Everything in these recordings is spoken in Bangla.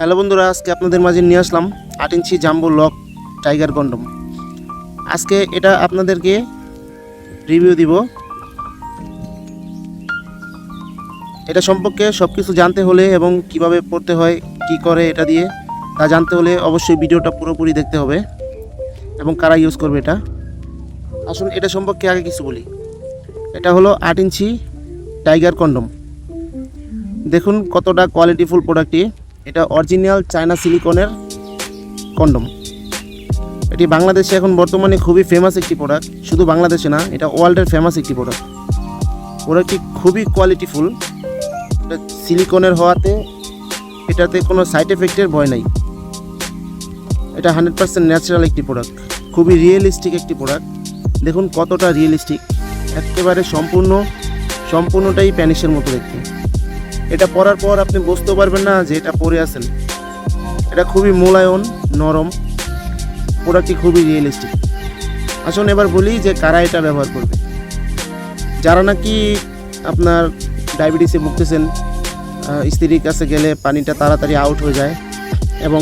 হ্যালো বন্ধুরা, আজকে আপনাদের মাঝে নিয়ে আসলাম আট ইঞ্চি জাম্বো লক টাইগার কন্ডম। আজকে এটা আপনাদেরকে রিভিউ দিব। এটা সম্পর্কে সব কিছু জানতে হলে এবং কীভাবে পড়তে হয়, কি করে এটা দিয়ে, তা জানতে হলে অবশ্যই ভিডিওটা পুরোপুরি দেখতে হবে এবং কারা ইউজ করবে এটা। আসুন এটা সম্পর্কে আগে কিছু বলি। এটা হলো আট ইঞ্চি টাইগার কন্ডম। দেখুন কতটা কোয়ালিটিফুল প্রোডাক্টটি এটা অরিজিনাল চায়না সিলিকনের কন্ডম এটি বাংলাদেশে এখন বর্তমানে খুবই ফেমাস একটি প্রোডাক্ট শুধু বাংলাদেশে না, এটা ওয়ার্ল্ডের ফেমাস একটি প্রোডাক্ট প্রোডাক্টটি খুবই কোয়ালিটিফুল এটা সিলিকনের হওয়াতে এটাতে কোনো সাইড এফেক্টের ভয় নাই। এটা হান্ড্রেড পার্সেন্ট ন্যাচারাল একটি প্রোডাক্ট খুবই রিয়েলিস্টিক একটি প্রোডাক্ট দেখুন কতটা রিয়েলিস্টিক একেবারে সম্পূর্ণ, সম্পূর্ণটাই প্যানিসের মতো দেখতে। এটা পরার পর আপনি বুঝতেও পারবেন না যে এটা পরে আছেন। এটা খুবই মোলায়ন নরম। প্রোডাক্টটি খুবই রিয়েলিস্টিক আসুন এবার বলি যে কারা এটা ব্যবহার করবে। যারা নাকি আপনার ডায়াবেটিসে ভুগতেছেন স্ত্রীর কাছে গেলে পানিটা তাড়াতাড়ি আউট হয়ে যায় এবং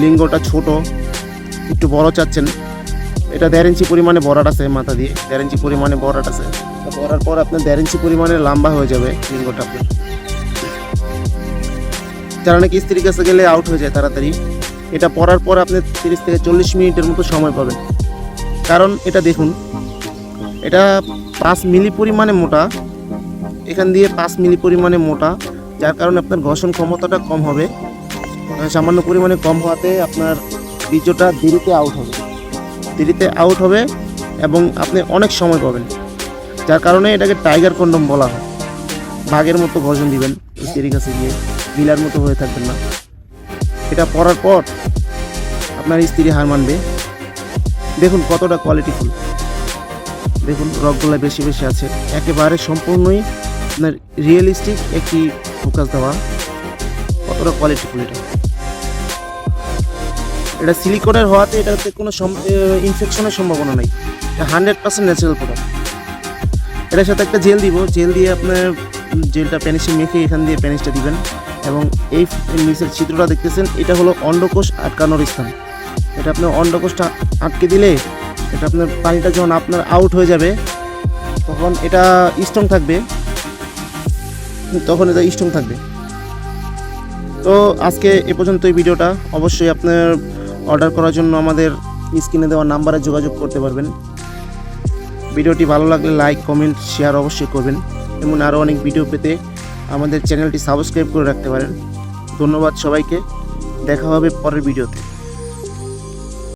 লিঙ্গটা ছোট, একটু বড় চাচ্ছেন, এটা দেড় ইঞ্চি পরিমাণে বরাট আছে মাথা দিয়ে, দেড় ইঞ্চি পরিমাণে বরাট আছে। বরার পর আপনার দেড় ইঞ্চি পরিমাণে লম্বা হয়ে যাবে লিঙ্গটা আপনার। যারা নাকি স্ত্রীর কাছে গেলে আউট হয়ে যায় তাড়াতাড়ি, এটা পরার পর আপনি তিরিশ থেকে চল্লিশ মিনিটের মতো সময় পাবেন। কারণ এটা দেখুন, এটা পাঁচ মিলি পরিমাণে মোটা, এখান দিয়ে পাঁচ মিলি পরিমাণে মোটা, যার কারণে আপনার ঘর্ষণ ক্ষমতাটা কম হবে সামান্য পরিমাণে কম হওয়াতে আপনার বীর্যটা দেরিতে আউট হবে। দেরিতে আউট হবে এবং আপনি অনেক সময় পাবেন, যার কারণে এটাকে টাইগার কন্ডম বলা হয়। বাঘের মতো ঘর্ষণ দিবেন স্ত্রীর কাছে গিয়ে। বিলার মতো হয়ে থাকবেন না। এটা পরার পর আপনার স্ত্রী হার মানবে। দেখুন কতটা কোয়ালিটিফুল দেখুন রকগুলো বেশি বেশি আছে। একেবারে সম্পূর্ণই আপনার রিয়েলিস্টিক একটি ফোকাস দেওয়া। কতটা কোয়ালিটিফুল এটা। এটা সিলিকনের হওয়াতে এটাতে কোনো ইনফেকশনের সম্ভাবনা নাই। এটা হান্ড্রেড পার্সেন্ট ন্যাচারাল প্রোডাক্ট এটার সাথে একটা জেল দিব। জেল দিয়ে আপনার জেলটা প্যানিসে মেখে এখান দিয়ে প্যানিসটা দিবেন। এবং এই নিচের চিত্রটা দেখতেছেন, এটা হলো অন্ডকোষ আটকানোর স্থান। এটা আপনার অন্ডকোষটা আটকে দিলে এটা আপনার পানিটা যখন আপনার আউট হয়ে যাবে, তখন এটা স্ট্রং থাকবে। তখন এটা স্ট্রং থাকবে। তো আজকে এ পর্যন্ত এই ভিডিওটা। অবশ্যই আপনার অর্ডার করার জন্য আমাদের স্ক্রিনে দেওয়া নাম্বারে যোগাযোগ করতে পারবেন। ভিডিওটি ভালো লাগলে লাইক কমেন্ট শেয়ার অবশ্যই করবেন। এমন আরও অনেক ভিডিও পেতে আমাদের চ্যানেলটি সাবস্ক্রাইব করে রাখতে পারেন। ধন্যবাদ সবাইকে। দেখা হবে পরের ভিডিওতে।